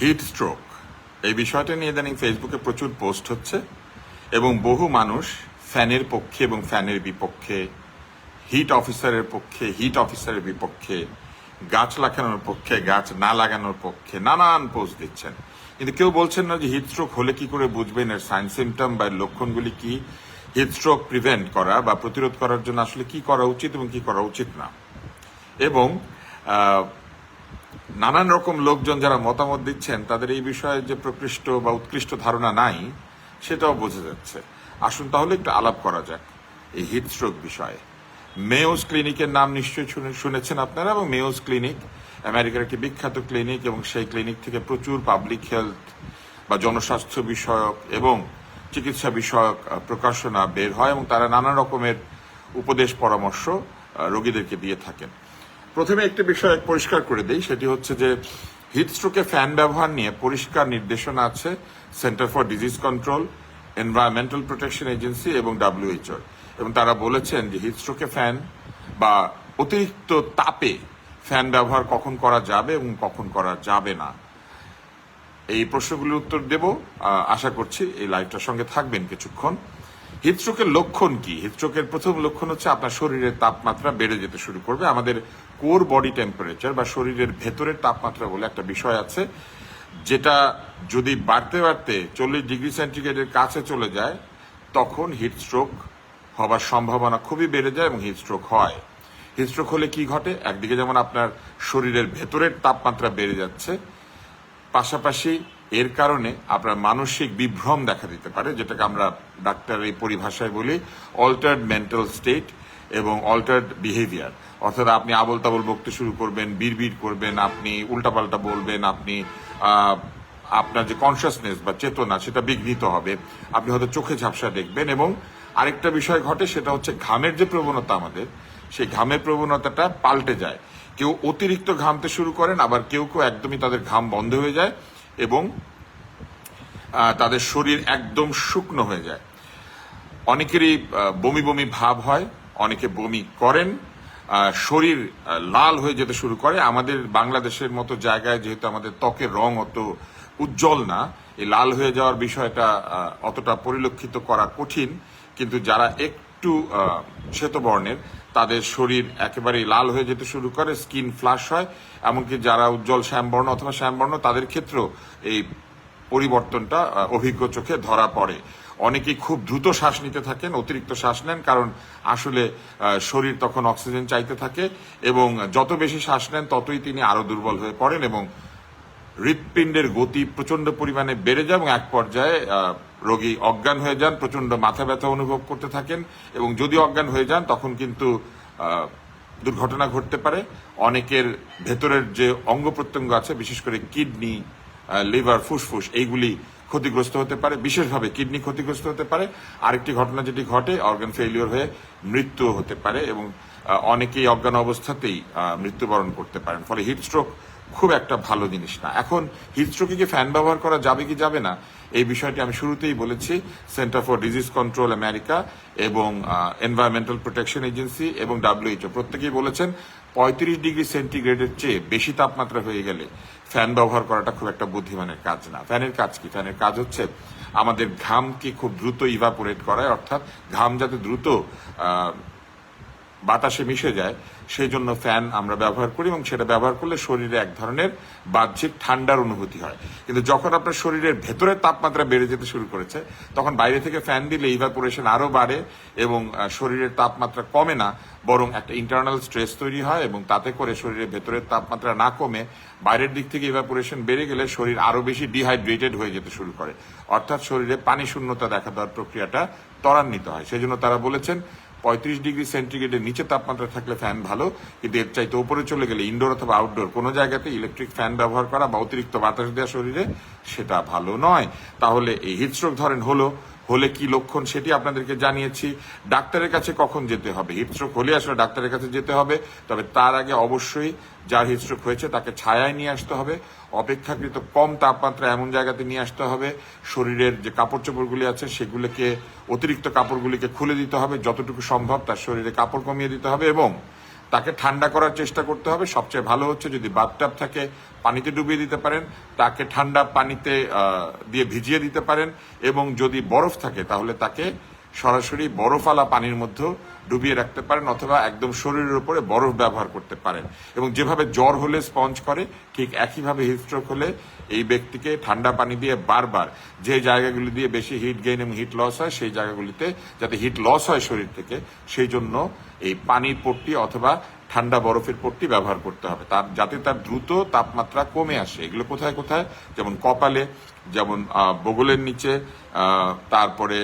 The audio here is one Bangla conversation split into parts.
Heat stroke. এই বিষয়টা নিয়ে ইদানিং ফেসবুকে প্রচুর পোস্ট হচ্ছে এবং বহু মানুষ ফ্যানের পক্ষে এবং ফ্যানের বিপক্ষে, হিট অফিসারের পক্ষে, হিট অফিসারের বিপক্ষে, গাছ লাগানোর পক্ষে, গাছ না লাগানোর পক্ষে নানান পোস্ট দিচ্ছেন। কিন্তু কেউ বলছেন না যে হিট স্ট্রোক হলে কি করে বুঝবেন এর সাইন সিমটম বা লক্ষণগুলি কি? হিট স্ট্রোক প্রিভেন্ট করা বা প্রতিরোধ করার জন্য আসলে কি করা উচিত এবং কি করা উচিত না। এবং নানান রকম লোকজন যারা মতামত দিচ্ছেন, তাদের এই বিষয়ে যে প্রকৃষ্ট বা উৎকৃষ্ট ধারণা নাই, সেটাও বোঝা যাচ্ছে। আসুন তাহলে একটু আলাপ করা যাক এই হিট স্ট্রোক বিষয়ে। মেয়োস ক্লিনিকের নাম নিশ্চয়ই শুনে- শুনেছেন আপনারা এবং মেয়োস ক্লিনিক আমেরিকার একটি বিখ্যাত ক্লিনিক এবং সেই ক্লিনিক থেকে প্রচুর পাবলিক হেলথ বা জনস্বাস্থ্য বিষয়ক এবং চিকিৎসা বিষয়ক প্রকাশনা বের হয় এবং তারা নানা রকমের উপদেশ পরামর্শ রোগীদেরকে দিয়ে থাকেন। প্রথমে একটি বিষয় পরিষ্কার করে দেই, সেটি হচ্ছে যে হিটস্ট্রোকে ফ্যান ব্যবহার নিয়ে পরিষ্কার নির্দেশনা আছে centre for disease control, environmental protection agency এবং ডাব্লিউএইচও। এবং তারা বলেছেন যে হিটস্ট্রোকে ফ্যান বা অতিরিক্ত তাপে ফ্যান ব্যবহার কখন করা যাবে এবং কখন করা যাবে না। এই প্রশ্নগুলির উত্তর দেব। আশা করছি এই লাইভটার সঙ্গে থাকবেন কিছুক্ষণ। হিটস্ট্রোকের লক্ষণ কি? হিটস্ট্রোকের প্রথম লক্ষণ হচ্ছে আপনার শরীরের তাপমাত্রা বেড়ে যেতে শুরু করবে। আমাদের কোর বডি টেম্পারেচার বা শরীরের ভেতরের তাপমাত্রা বলে একটা বিষয় আছে, যেটা যদি বাড়তে বাড়তে চল্লিশ ডিগ্রি সেন্টিগ্রেডের কাছে চলে যায়, তখন হিটস্ট্রোক হবার সম্ভাবনা খুবই বেড়ে যায় এবং হিটস্ট্রোক হয়। হিটস্ট্রোক হলে কি ঘটে? একদিকে যেমন আপনার শরীরের ভেতরের তাপমাত্রা বেড়ে যাচ্ছে, পাশাপাশি এর কারণে আপনার মানসিক বিভ্রম দেখা দিতে পারে, যেটাকে আমরা ডাক্তারের পরিভাষায় বলি অল্টার্ড মেন্টাল স্টেট এবং অল্টার্ড বিহেভিয়ার অর্থাৎ আপনি আবল তাবল বকতে শুরু করবেন, বিড়বিড় করবেন, আপনি উল্টাপাল্টা বলবেন, আপনি আপনার যে কনসিয়াসনেস বা চেতনা, সেটা বিঘ্নিত হবে। আপনি হয়তো চোখে ঝাপসা দেখবেন এবং আরেকটা বিষয় ঘটে, সেটা হচ্ছে ঘামের যে প্রবণতা আমাদের, সেই ঘামের প্রবণতাটা পাল্টে যায়। কেউ অতিরিক্ত ঘামতে শুরু করেন, আবার কেউ কেউ একদমই তাদের ঘাম বন্ধ হয়ে যায়। এবং তাদের শরীর একদম শুকনো হয়ে যায়। অনেকেরই বমি বমি ভাব হয়, অনেকে বমি করেন শরীর লাল হয়ে যেতে শুরু করে। আমাদের বাংলাদেশের মতো জায়গায় যেহেতু আমাদের ত্বকের রং অত উজ্জ্বল না, এই লাল হয়ে যাওয়ার বিষয়টা অতটা পরিলক্ষিত করা কঠিন। কিন্তু যারা একটু আহ, শ্বেতবর্ণের। তাদের শরীর একেবারেই লাল হয়ে যেতে শুরু করে স্কিন ফ্লাশ হয়। এমনকি যারা উজ্জ্বল শ্যামবর্ণ অথবা শ্যামবর্ণ তাদের ক্ষেত্রেও এই পরিবর্তনটা অভিজ্ঞ চোখে ধরা পড়ে। অনেকেই খুব দ্রুত শ্বাস নিতে থাকেন অতিরিক্ত শ্বাস নেন কারণ আসলে শরীর তখন অক্সিজেন চাইতে থাকে এবং যত বেশি শ্বাস নেন ততই তিনি আরও দুর্বল হয়ে পড়েন এবং হৃৎপিণ্ডের গতি প্রচণ্ড পরিমাণে বেড়ে যায় এবং এক পর্যায়ে রোগী অজ্ঞান হয়ে যান প্রচণ্ড মাথা ব্যথা অনুভব করতে থাকেন এবং যদি অজ্ঞান হয়ে যান, তখন কিন্তু দুর্ঘটনা ঘটতে পারে। অনেকের ভেতরের যে অঙ্গ প্রত্যঙ্গ আছে, বিশেষ করে কিডনি লিভার, ফুসফুস, এইগুলি ক্ষতিগ্রস্ত হতে পারে। বিশেষভাবে কিডনি ক্ষতিগ্রস্ত হতে পারে। আরেকটি ঘটনা যেটি ঘটে অর্গান ফেলিওর হয়ে মৃত্যু হতে পারে এবং অনেকেই অজ্ঞান অবস্থাতেই মৃত্যুবরণ করতে পারেন। ফলে হিট স্ট্রোক খুব একটা ভালো জিনিস না। এখন হিটস্ট্রোকে কি ফ্যান ব্যবহার করা যাবে কি যাবে না? এই বিষয়টি আমি শুরুতেই বলেছি centre for disease control America এবং এনভায়রনমেন্টাল প্রোটেকশন এজেন্সি এবং ডাব্লিউএইচও প্রত্যেকেই বলেছেন, পঁয়ত্রিশ ডিগ্রি সেন্টিগ্রেডের চেয়ে বেশি তাপমাত্রা হয়ে গেলে ফ্যান ব্যবহার করাটা খুব একটা বুদ্ধিমানের কাজ না। ফ্যানের কাজ কি? ফ্যানের কাজ হচ্ছে আমাদের ঘামকে খুব দ্রুত ইভাপোরেট করায়, অর্থাৎ ঘাম যাতে দ্রুত বাতাসে মিশে যায় সেই জন্য ফ্যান আমরা ব্যবহার করি এবং সেটা ব্যবহার করলে শরীরে এক ধরনের বাহ্যিক ঠান্ডার অনুভূতি হয়। কিন্তু যখন আপনার শরীরের ভেতরের তাপমাত্রা বেড়ে যেতে শুরু করেছে, তখন বাইরে থেকে ফ্যান দিলে ইভাপোরেশন আরও বাড়ে এবং শরীরের তাপমাত্রা কমে না, বরং একটা ইন্টারনাল স্ট্রেস তৈরি হয় এবং তাতে করে শরীরের ভেতরের তাপমাত্রা না কমে, বাইরের দিক থেকে ইভাপোরেশন বেড়ে গেলে শরীর আরও বেশি ডিহাইড্রেটেড হয়ে যেতে শুরু করে। অর্থাৎ শরীরে পানি শূন্যতা দেখা দেওয়ার প্রক্রিয়াটা ত্বরান্বিত হয়। সেই জন্য তারা বলেছেন পঁয়ত্রিশ ডিগ্রি সেন্টিগ্রেডের নিচে তাপমাত্রা থাকলে ফ্যান ভালো, কিন্তু এর চাইতে ওপরে চলে গেলে ইনডোর অথবা আউটডোর কোনো জায়গাতে ইলেকট্রিক ফ্যান ব্যবহার করা বা অতিরিক্ত বাতাস দেওয়া শরীরে সেটা ভালো নয়। তাহলে এই হিটস্ট্রোক ধরেন হলো হলে কি লক্ষণ সেটি আপনাদেরকে জানিয়েছি। ডাক্তারের কাছে কখন যেতে হবে? হিটস্ট্রোক হলে আসলে ডাক্তারের কাছে যেতে হবে, তবে তার আগে অবশ্যই যার হিটস্ট্রোক হয়েছে তাকে ছায়ায় নিয়ে আসতে হবে। অপেক্ষাকৃত কম তাপমাত্রা এমন জায়গাতে নিয়ে আসতে হবে, শরীরের যে কাপড় চোপড়গুলি আছে সেগুলোকে অতিরিক্ত কাপড়গুলিকে খুলে দিতে হবে, যতটুকু সম্ভব তার শরীরে কাপড় কমিয়ে দিতে হবে এবং তাকে ঠান্ডা করার চেষ্টা করতে হবে। সবচেয়ে ভালো হচ্ছে যদি বাথটাব থাকে, পানিতে ডুবিয়ে দিতে পারেন, তাকে ঠান্ডা পানিতে দিয়ে ভিজিয়ে দিতে পারেন এবং যদি বরফ থাকে, তাহলে তাকে সরাসরি বরফওয়ালা পানির মধ্যে ডুবিয়ে রাখতে পারেন অথবা একদম শরীরের উপরে বরফ ব্যবহার করতে পারেন। এবং যেভাবে জ্বর হলে স্পঞ্জ করে, ঠিক একইভাবে হিটস্ট্রোক হলে এই ব্যক্তিকে ঠান্ডা পানি দিয়ে বারবার যে জায়গাগুলি দিয়ে বেশি হিট গেইন এবং হিট লস হয়, সেই জায়গাগুলিতে যাতে হিট লস হয় শরীর থেকে, সেই জন্য এই পানির পট্টি অথবা ঠান্ডা বরফের পট্টি ব্যবহার করতে হবে। তার, যাতে তার দ্রুত তাপমাত্রা কমে আসে। এগুলো কোথায় কোথায়? যেমন কপালে, যেমন বগলের নিচে তারপরে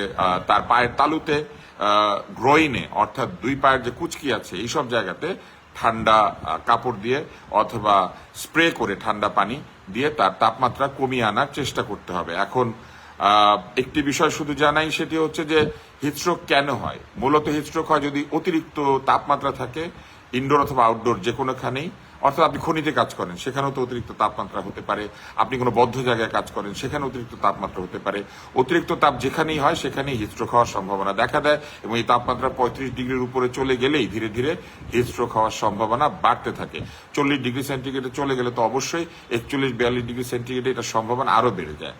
তার পায়ের তালুতে গ্রোইনে অর্থাৎ দুই পায়ের যে কুচকি আছে, এইসব জায়গাতে ঠান্ডা কাপড় দিয়ে অথবা স্প্রে করে ঠান্ডা পানি দিয়ে তার তাপমাত্রা কমিয়ে আনার চেষ্টা করতে হবে। এখন একটি বিষয় শুধু জানাই, সেটি হচ্ছে যে হিটস্ট্রোক কেন হয়? মূলত হিটস্ট্রোক হয় যদি অতিরিক্ত তাপমাত্রা থাকে ইনডোর অথবা আউটডোর যে কোনোখানেই অর্থাৎ আপনি খনিতে কাজ করেন, সেখানেও তো অতিরিক্ত তাপমাত্রা হতে পারে। আপনি কোনো বদ্ধ জায়গায় কাজ করেন সেখানে অতিরিক্ত তাপমাত্রা হতে পারে। অতিরিক্ত তাপ যেখানেই হয়, সেখানেই হিটস্ট্রোক হওয়ার সম্ভাবনা দেখা দেয় এবং এই তাপমাত্রা পঁয়ত্রিশ ডিগ্রির উপরে চলে গেলেই ধীরে ধীরে হিটস্ট্রোক হওয়ার সম্ভাবনা বাড়তে থাকে। চল্লিশ ডিগ্রি সেন্টিগ্রেডে চলে গেলে তো অবশ্যই, একচল্লিশ, বিয়াল্লিশ ডিগ্রি সেন্টিগ্রেডে এটার সম্ভাবনা আরও বেড়ে যায়।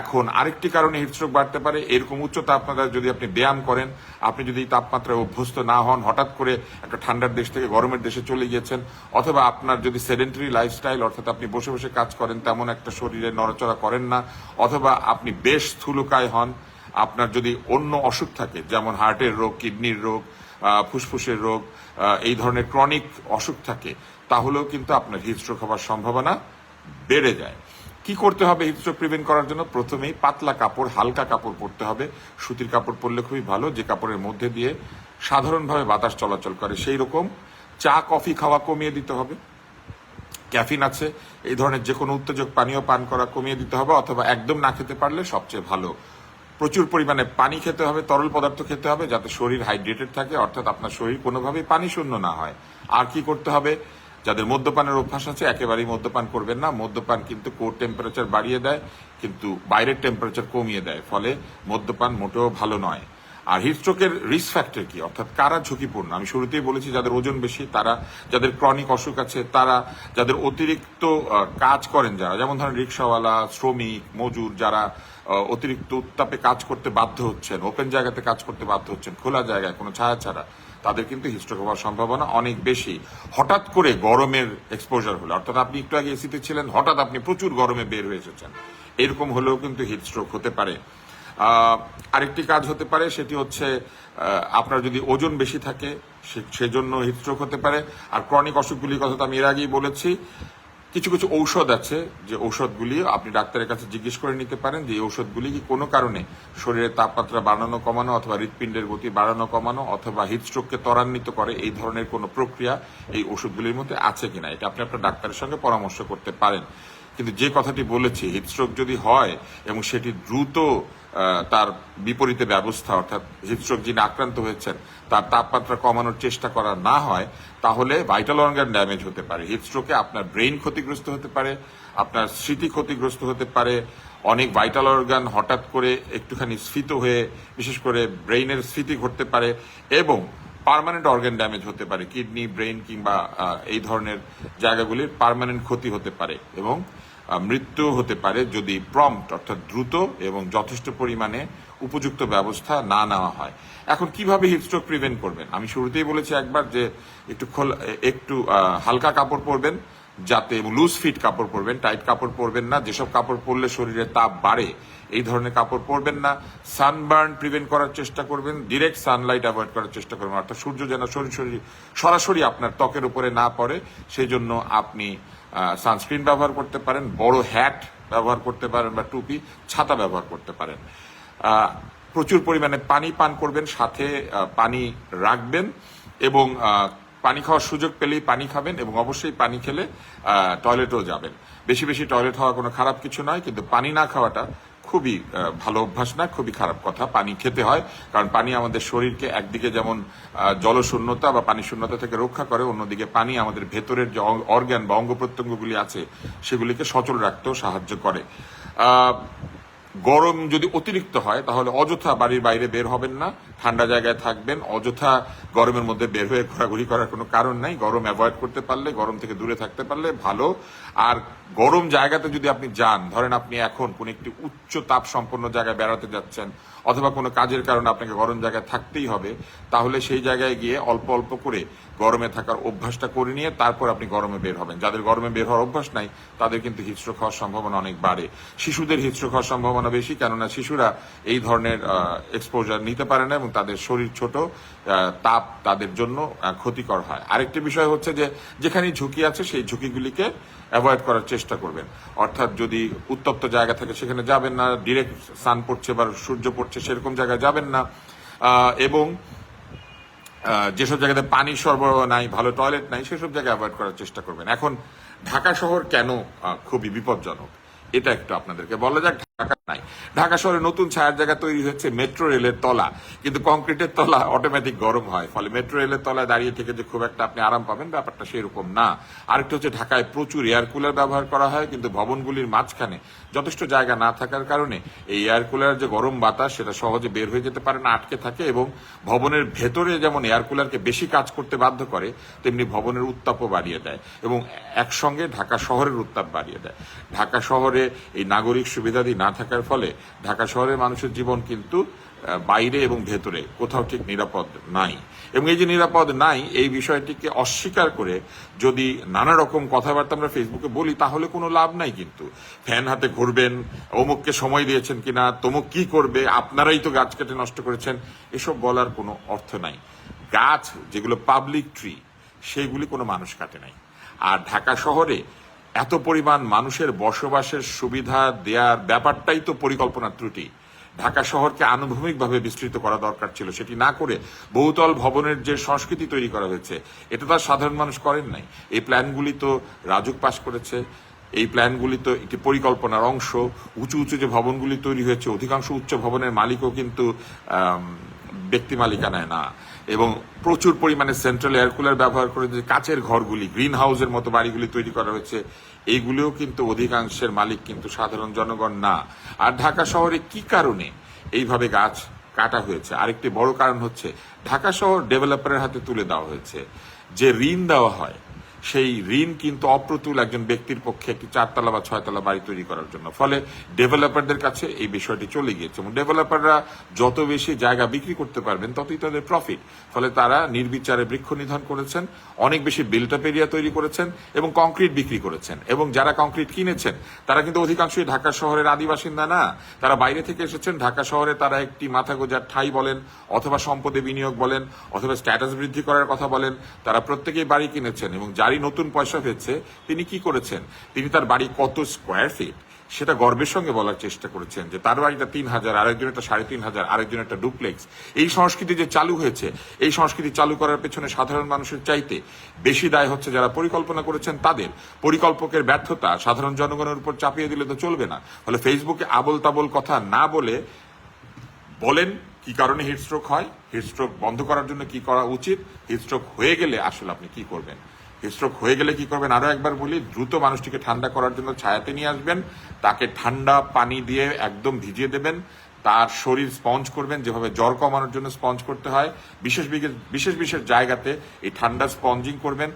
এখন আরেকটি কারণে হিটস্ট্রোক বাড়তে পারে, এরকম উচ্চ তাপমাত্রায় যদি আপনি ব্যায়াম করেন, আপনি যদি তাপমাত্রায় অভ্যস্ত না হন, হঠাৎ করে একটা ঠান্ডার দেশ থেকে গরমের দেশে চলে গিয়েছেন, অথবা আপনার যদি সেডেন্টারি লাইফস্টাইল, অর্থাৎ আপনি বসে বসে কাজ করেন, তেমন একটা শরীরে নড়াচড়া করেন না, অথবা আপনি বেশ স্থূলকায় হন, আপনার যদি অন্য অসুখ থাকে, যেমন হার্টের রোগ, কিডনির রোগ ফুসফুসের রোগ এই ধরনের ক্রনিক অসুখ থাকে, তাহলেও কিন্তু আপনার হিটস্ট্রোক হওয়ার সম্ভাবনা বেড়ে যায়। কি করতে হবে হিটস্ট্রোক প্রিভেন্ট করার জন্য? প্রথমেই পাতলা কাপড়, হালকা কাপড় পরতে হবে। সুতির কাপড় পরলে খুবই ভালো, যে কাপড়ের মধ্যে দিয়ে সাধারণভাবে বাতাস চলাচল করে সেই রকম। চা, কফি খাওয়া কমিয়ে দিতে হবে। ক্যাফিন আছে, এই ধরনের যে কোনো উত্তেজক পানীয় পান করা কমিয়ে দিতে হবে, অথবা একদম না খেতে পারলে সবচেয়ে ভালো। প্রচুর পরিমাণে পানি খেতে হবে, তরল পদার্থ খেতে হবে, যাতে শরীর হাইড্রেটেড থাকে, অর্থাৎ আপনার শরীর কোনোভাবেই পানি শূন্য না হয়। আর কি করতে হবে? যাদের মদ্যপানের অভ্যাস আছে, একেবারেই মদ্যপান করবেন না। মদ্যপান কিন্তু কোর টেম্পারেচার বাড়িয়ে দেয়, কিন্তু বাইরের টেম্পারেচার কমিয়ে দেয়, ফলে মদ্যপান মোটেও ভালো নয়। আর হিটস্ট্রোকের রিস্ক ফ্যাক্টর কি? অর্থাৎ কারা ঝুঁকিপূর্ণ? আমি শুরুতেই বলেছি, যাদের ওজন বেশি, তারা, যাদের ক্রনিক অসুখ আছে, তারা, যাদের অতিরিক্ত কাজ করেন যারা, যেমন ধরেন রিক্সাওয়ালা শ্রমিক, মজুর, যারা অতিরিক্ত উত্তাপে কাজ করতে বাধ্য হচ্ছেন ওপেন জায়গাতে কাজ করতে বাধ্য হচ্ছেন, খোলা জায়গায়, কোনো ছায়া ছাড়া। তাদের কিন্তু হিস্ট্রোক হওয়ার সম্ভাবনা অনেক বেশি। হঠাৎ করে গরমের এক্সপোজার হলো। অর্থাৎ আপনি একটু আগে এসিতে ছিলেন, হঠাৎ আপনি প্রচুর গরমে বের হয়ে এসেছেন। এরকম হলেও কিন্তু হিটস্ট্রোক হতে পারে। আরেকটি কাজ হতে পারে, সেটি হচ্ছে আপনার যদি ওজন বেশি থাকে সেজন্য হিটস্ট্রোক হতে পারে। আর ক্রনিক অসুখগুলির কথা তো আমি এর আগেই বলেছি। কিছু কিছু ঔষধ আছে যে ঔষধগুলি আপনি ডাক্তারের কাছে জিজ্ঞেস করে নিতে পারেন যে এই ঔষধগুলি কি কোনো কারণে শরীরের তাপমাত্রা বাড়ানো, কমানো অথবা হৃৎপিণ্ডের গতি বাড়ানো, কমানো অথবা হিটস্ট্রোককে ত্বরান্বিত করে এই ধরনের কোনো প্রক্রিয়া এই ওষুধগুলির মধ্যে আছে কিনা? এটা আপনি আপনার ডাক্তারের সঙ্গে পরামর্শ করতে পারেন। কিন্তু যে কথাটি বলেছি হিটস্ট্রোক যদি হয় এবং সেটি দ্রুত তার বিপরীতে ব্যবস্থা, অর্থাৎ হিটস্ট্রোক যিনি আক্রান্ত হয়েছেন, তার তাপমাত্রা কমানোর চেষ্টা করা না হয়, তাহলে ভাইটাল অর্গান ড্যামেজ হতে পারে। হিটস্ট্রোকে আপনার ব্রেইন ক্ষতিগ্রস্ত হতে পারে, আপনার স্মৃতি ক্ষতিগ্রস্ত হতে পারে, অনেক ভাইটাল অর্গান হঠাৎ করে একটুখানি স্ফীত হয়ে, বিশেষ করে ব্রেইনের স্মৃতি ঘটতে পারে এবং পার্মানেন্ট অর্গান ড্যামেজ হতে পারে। কিডনি ব্রেইন কিংবা এই ধরনের জায়গাগুলির পারমানেন্ট ক্ষতি হতে পারে এবং মৃত্যু হতে পারে যদি প্রম্পট অর্থাৎ দ্রুত এবং যথেষ্ট পরিমাণে উপযুক্ত ব্যবস্থা না নেওয়া হয়। এখন কীভাবে হিটস্ট্রোক প্রিভেন্ট করবেন? আমি শুরুতেই বলেছি একবার যে একটু খোলা, একটু হালকা কাপড় পরবেন যাতে লুজ ফিট কাপড় পরবেন টাইট কাপড় পরবেন না। যেসব কাপড় পরলে শরীরে তাপ বাড়ে, এই ধরনের কাপড় পরবেন না। সানবার্ন প্রিভেন্ট করার চেষ্টা করবেন ডিরেক্ট সানলাইট অ্যাভয়েড করার চেষ্টা করবেন। অর্থাৎ সূর্য যেন সরাসরি সরাসরি আপনার ত্বকের উপরে না পড়ে সেই জন্য আপনি সানস্ক্রিন ব্যবহার করতে পারেন, বড় হ্যাট ব্যবহার করতে পারেন বা টুপি, ছাতা ব্যবহার করতে পারেন। প্রচুর পরিমাণে পানি পান করবেন, সাথে পানি রাখবেন এবং পানি খাওয়ার সুযোগ পেলেই পানি খাবেন এবং অবশ্যই পানি খেলে টয়লেটও যাবেন। বেশি বেশি টয়লেট হওয়া কোনো খারাপ কিছু নয়, কিন্তু পানি না খাওয়াটা খুবই ভালো অভ্যাস না, খুবই খারাপ কথা। পানি খেতে হয়, কারণ পানি আমাদের শরীরকে একদিকে যেমন জলশূন্যতা বা পানি শূন্যতা থেকে রক্ষা করে, অন্যদিকে পানি আমাদের ভেতরের যে অর্গ্যান বা অঙ্গ প্রত্যঙ্গগুলি আছে, সেগুলিকে সচল রাখতেও সাহায্য করে। গরম যদি অতিরিক্ত হয়, তাহলে অযথা বাড়ির বাইরে বের হবেন না ঠান্ডা জায়গায় থাকবেন, অযথা গরমের মধ্যে বের হয়ে ঘোরাঘুরি করার কোনো কারণ নাই। গরম অ্যাভয়েড করতে পারলে, গরম থেকে দূরে থাকতে পারলে ভালো। আর গরম জায়গাতে যদি আপনি যান, ধরেন আপনি এখন কোন একটি উচ্চ তাপ সম্পন্ন জায়গায় বেড়াতে যাচ্ছেন, অথবা কোনো কাজের কারণে আপনাকে গরম জায়গায় থাকতেই হবে, তাহলে সেই জায়গায় গিয়ে অল্প অল্প করে গরমে থাকার অভ্যাসটা করে নিয়ে তারপর আপনি গরমে বের হবেন। যাদের গরমে বের হওয়ার অভ্যাস নাই, তাদের কিন্তু হিটস্ট্রোক হওয়ার সম্ভাবনা অনেক বাড়ে। শিশুদের হিটস্ট্রোক হওয়ার সম্ভাবনা বেশি, কেননা শিশুরা এই ধরনের এক্সপোজার নিতে পারে না এবং তাদের শরীর ছোট তাপ তাদের জন্য ক্ষতিকর হয়। আরেকটি বিষয় হচ্ছে যে যেখানে ঝুঁকি আছে, সেই ঝুঁকিগুলিকে অ্যাভয়েড করার চেষ্টা করবেন। অর্থাৎ যদি উত্তপ্ত জায়গা থাকে, সেখানে যাবেন না ডিরেক্ট সান পড়ছে বা সূর্য পড়ছে, সেরকম জায়গায় যাবেন না। এবং যেসব জায়গাতে পানি সরবরাহ নাই, ভালো টয়লেট নাই, সেসব জায়গায় অ্যাভয়েড করার চেষ্টা করবেন। এখন, ঢাকা শহর কেন খুবই বিপজ্জনক? এটা একটু আপনাদেরকে বলা যাক। ঢাকা শহরে নতুন ছায়ার জায়গা তৈরি হচ্ছে মেট্রো রেলের তলা। কিন্তু কংক্রিটের তলা অটোমেটিক গরম হয়। ফলে মেট্রো রেলের তলায় দাঁড়িয়ে থেকে যে খুব একটা আপনি আরাম পাবেন, ব্যাপারটা সেরকম না। আরেকটা হচ্ছে ঢাকায় প্রচুর এয়ার কুলার ব্যবহার করা হয়, কিন্তু ভবনগুলির মাঝখানে যথেষ্ট জায়গা না থাকার কারণে এই এয়ার কুলার যে গরম বাতাস, সেটা সহজে বের হয়ে যেতে পারে না, আটকে থাকে এবং ভবনের ভেতরে যেমন এয়ার কুলারকে বেশি কাজ করতে বাধ্য করে, তেমনি ভবনের উত্তাপও বাড়িয়ে দেয় এবং একসঙ্গে ঢাকা শহরের উত্তাপ বাড়িয়ে দেয়। ঢাকা শহরে এই নাগরিক সুবিধাদি না থাকার ফলে ঢাকা শহরের মানুষের জীবন কিন্তু বাইরে এবং ভেতরে কোথাও ঠিক নিরাপদ নাই। এবং এই যে নিরাপদ নাই, এই বিষয়টিকে অস্বীকার করে যদি নানা রকম কথাবার্তা আমরা ফেসবুকে বলি, তাহলে কোনো লাভ নাই কিন্তু। ফ্যান হাতে ঘুরবেন, অমুককে সময় দিয়েছেন কিনা, তমুক কি করবে, আপনারাই তো গাছ কেটে নষ্ট করেছেন, এসব বলার কোনো অর্থ নাই। গাছ, যেগুলো পাবলিক ট্রি সেগুলি কোনো মানুষ কাটে নাই। আর ঢাকা শহরে এত পরিমাণ মানুষের বসবাসের সুবিধা দেওয়ার ব্যাপারটাই তো পরিকল্পনার ত্রুটি। ঢাকা শহরকে আনুভূমিকভাবে বিস্তৃত করা দরকার ছিল, সেটি না করে বহুতল ভবনের যে সংস্কৃতি তৈরি করা হয়েছে, এটা তো সাধারণ মানুষ করেন নাই। এই প্ল্যানগুলি তো রাজুক পাশ করেছে। এই প্ল্যানগুলি তো একটি পরিকল্পনার অংশ। উঁচু উঁচু যে ভবনগুলি তৈরি হয়েছে, অধিকাংশ উচ্চ ভবনের মালিকও কিন্তু ব্যক্তি মালিকানায় না। এবং প্রচুর পরিমাণে সেন্ট্রাল এয়ার কুলার ব্যবহার করে যে কাচের ঘরগুলি গ্রিন হাউসের মতো বাড়িগুলি তৈরি করা হয়েছে এইগুলিও কিন্তু অধিকাংশের মালিক কিন্তু সাধারণ জনগণ না। আর ঢাকা শহরে কি কারণে এইভাবে গাছ কাটা হয়েছে? আরেকটি বড় কারণ হচ্ছে ঢাকা শহর ডেভেলপারের হাতে তুলে দেওয়া হয়েছে। যে ঋণ দেওয়া হয় সেই ঋণ কিন্তু অপ্রতুল একজন ব্যক্তির পক্ষে একটি চারতলা বা ছয়তলা বাড়ি তৈরি করার জন্য। ফলে ডেভেলপারদের কাছে এই বিষয়টি চলে গিয়েছে এবং ডেভেলপাররা যত বেশি জায়গা বিক্রি করতে পারবেন, ততই তাদের প্রফিট ফলে তারা নির্বিচারে বৃক্ষ নিধন করেছেন, অনেক বেশি বিল্টাপ এরিয়া তৈরি করেছেন এবং কংক্রিট বিক্রি করেছেন। এবং যারা কংক্রিট কিনেছেন, তারা কিন্তু অধিকাংশই ঢাকা শহরের আদিবাসিন্দা না। তারা বাইরে থেকে এসেছেন, ঢাকা শহরে তারা একটি মাথা গোজার ঠাই বলেন, অথবা সম্পদে বিনিয়োগ বলেন, অথবা স্ট্যাটাস বৃদ্ধি করার কথা বলেন। তারা প্রত্যেকেই বাড়ি কিনেছেন এবং যারই নতুন পয়সা হয়েছে, তিনি কি করেছেন? তিনি তার বাড়ি কত স্কোয়ার ফিট সেটা গর্বের সঙ্গে বলার চেষ্টা করেছেন যে তার বাড়িটা তিন হাজার আরেকজন একটা সাড়ে তিন হাজার আরেকজন একটা ডুপ্লেক্স এই সংস্কৃতি যে চালু হয়েছে, এই সংস্কৃতি চালু করার পেছনে সাধারণ মানুষের চাইতে বেশি দায় হচ্ছে যারা পরিকল্পনা করেছেন তাদের। পরিকল্পকের ব্যর্থতা সাধারণ জনগণের উপর চাপিয়ে দিলে তো চলবে না। ফলে ফেসবুকে আবল তাবল কথা না বলে বলেন, কি কারণে হিটস্ট্রোক হয়? হিটস্ট্রোক বন্ধ করার জন্য কি করা উচিত? হিটস্ট্রোক হয়ে গেলে আসলে আপনি কি করবেন? হিটস্ট্রোক হয়ে গেলে কি করবেন? আরও একবার বলি, দ্রুত মানুষটিকে ঠান্ডা করার জন্য ছায়াতে নিয়ে আসবেন। তাকে ঠান্ডা পানি দিয়ে একদম ভিজিয়ে দেবেন। তার শরীর স্পঞ্জ করবেন, যেভাবে জ্বর কমানোর জন্য স্পঞ্জ করতে হয়। বিশেষ বিশেষ- বিশেষ জায়গাতে এই ঠান্ডা স্পঞ্জিং করবেন,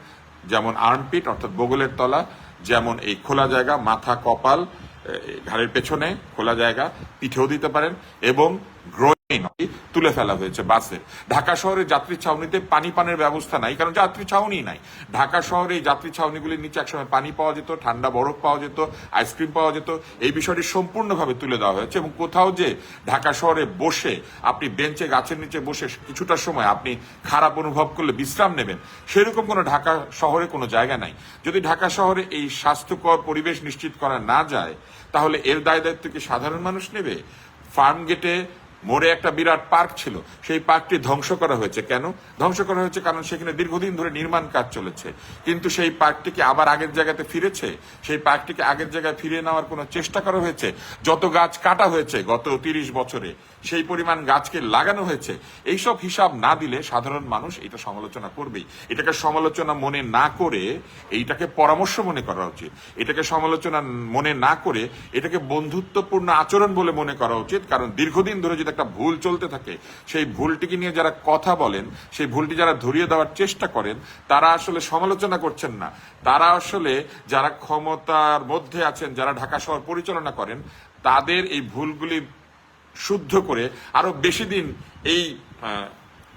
যেমন আর্মপিট অর্থাৎ বগলের তলা, যেমন এই খোলা জায়গা, মাথা, কপাল ঘাড়ের পেছনে খোলা জায়গা, পিঠেও দিতে পারেন, এবং গ্রোইন তুলে ফেলা হয়েছে বাসে। ঢাকা শহরে যাত্রী ছাউনিতে পানি পানের ব্যবস্থা নাই, কারণ যাত্রী ছাউনি নাই। ঢাকা শহরে এই যাত্রী ছাউনিগুলির নিচে একসময় পানি পাওয়া যেত, ঠান্ডা বরফ পাওয়া যেত, আইসক্রিম পাওয়া যেত। এই বিষয়টি সম্পূর্ণভাবে তুলে দেওয়া হয়েছে এবং কোথাও যে ঢাকা শহরে বসে আপনি বেঞ্চে, গাছের নিচে বসে কিছুটা সময় আপনি খারাপ অনুভব করলে বিশ্রাম নেবেন, সেরকম কোনো ঢাকা শহরে কোনো জায়গা নাই। যদি ঢাকা শহরে এই স্বাস্থ্যকর পরিবেশ নিশ্চিত করা না যায়, তাহলে এর দায় দায়িত্ব কি সাধারণ মানুষ নেবে? ফার্ম গেটে মোড়ে একটা বিরাট পার্ক ছিল। সেই পার্কটি ধ্বংস করা হয়েছে। কেন? ধ্বংস করা হয়েছে কারণ সেখানে দীর্ঘদিন ধরে নির্মাণ কাজ চলেছে। কিন্তু সেই পার্কটিকে আবার আগের জায়গাতে ফিরেছে? সেই পার্কটিকে আগের জায়গায় ফিরিয়ে নেওয়ার কোনো চেষ্টা করা হয়েছে? যত গাছ কাটা হয়েছে গত তিরিশ বছরে সেই পরিমাণ গাছকে লাগানো হয়েছে। এইসব হিসাব না দিলে সাধারণ মানুষ এটা সমালোচনা করবেই। এটাকে সমালোচনা মনে না করে এইটাকে পরামর্শ মনে করা উচিত। এটাকে সমালোচনা মনে না করে এটাকে বন্ধুত্বপূর্ণ আচরণ বলে মনে করা উচিত। কারণ দীর্ঘদিন ধরে যদি একটা ভুল চলতে থাকে, সেই ভুলটিকে নিয়ে যারা কথা বলেন, সেই ভুলটি যারা ধরিয়ে দেওয়ার চেষ্টা করেন, তারা আসলে সমালোচনা করছেন না। তারা আসলে যারা ক্ষমতার মধ্যে আছেন, যারা ঢাকা শহর পরিচালনা করেন, তাদের এই ভুলগুলি শুদ্ধ করে আরও বেশি দিন এই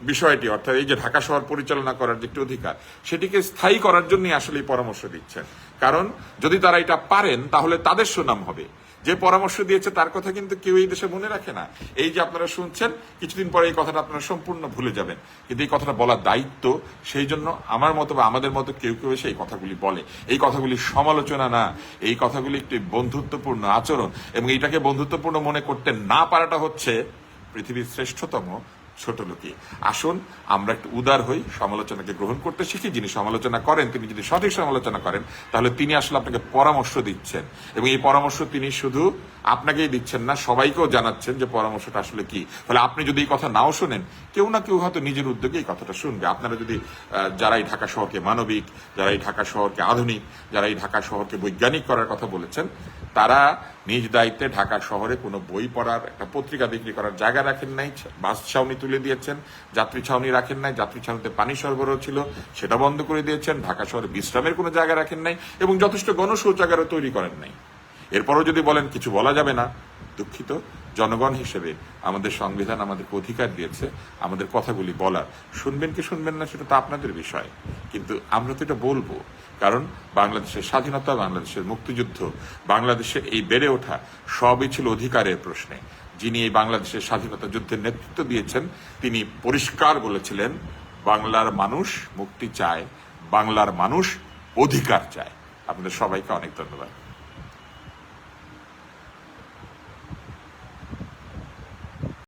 বিষয়টি, অর্থাৎ এই যে ঢাকা শহর পরিচালনা করার যে একটি অধিকার, সেটিকে স্থায়ী করার জন্য আসলে পরামর্শ দিচ্ছেন। কারণ যদি তারা এটা পারেন, তাহলে তাদের সুনাম হবে। যে পরামর্শ দিয়েছে, তার কথা কিন্তু কেউ এই দেশে মনে রাখে না। এই যে আপনারা শুনছেন, কিছুদিন পরে এই কথাটা আপনারা সম্পূর্ণ ভুলে যাবেন। কিন্তু এই কথাটা বলার দায়িত্ব, সেই জন্য আমার মতো বা আমাদের মতো কেউ কেউ এসে এই কথাগুলি বলে। এই কথাগুলি সমালোচনা না, এই কথাগুলি একটি বন্ধুত্বপূর্ণ আচরণ। এবং এইটাকে বন্ধুত্বপূর্ণ মনে করতে না পারাটা হচ্ছে পৃথিবীর শ্রেষ্ঠতম ছোট লোকে আসুন, আমরা একটু উদার হই, সমালোচনাকে গ্রহণ করতে শিখি। যিনি সমালোচনা করেন, তিনি যদি সঠিক সমালোচনা করেন, তাহলে তিনি আসলে আপনাকে পরামর্শ দিচ্ছেন। এবং এই পরামর্শ তিনি শুধু আপনাকেই দিচ্ছেন না সবাইকেও জানাচ্ছেন যে পরামর্শটা আসলে কি। ফলে আপনি যদি এই কথা নাও শোনেন কেউ না কেউ হয়তো নিজের উদ্যোগে এই কথাটা শুনবে। আপনারা যদি আহ, যারা এই ঢাকা শহরকে মানবিক যারা এই ঢাকা শহরকে আধুনিক যারা এই ঢাকা শহরকে বৈজ্ঞানিক করার কথা বলেছেন তারা নিজ দায়িত্বে ঢাকা শহরে কোনো বই পড়ার একটা পত্রিকা বিক্রি করার জায়গা রাখেন নাই বাস ছাউনি তুলে দিয়েছেন যাত্রী ছাউনি রাখেন নাই যাত্রী ছাউনিতে পানি সরবরাহ ছিল সেটা বন্ধ করে দিয়েছেন ঢাকা শহরে বিশ্রামের কোনো জায়গা রাখেন নাই এবং যথেষ্ট গণশৌচাগারও তৈরি করেন নাই। এরপরও যদি বলেন কিছু বলা যাবে না, দুঃখিত। জনগণ হিসেবে আমাদের সংবিধান আমাদেরকে অধিকার দিয়েছে, আমাদের কথাগুলি বলার। শুনবেন কি শুনবেন না সেটা তো আপনাদের বিষয়। কিন্তু আমরা তো এটা বলব। কারণ বাংলাদেশের স্বাধীনতা, বাংলাদেশের মুক্তিযুদ্ধ বাংলাদেশের এই বেড়ে ওঠা সবই ছিল অধিকারের প্রশ্নে। যিনি এই বাংলাদেশের স্বাধীনতা যুদ্ধের নেতৃত্ব দিয়েছেন, তিনি পরিষ্কার বলেছিলেন, বাংলার মানুষ মুক্তি চায়, বাংলার মানুষ অধিকার চায়। আপনাদের সবাইকে অনেক ধন্যবাদ।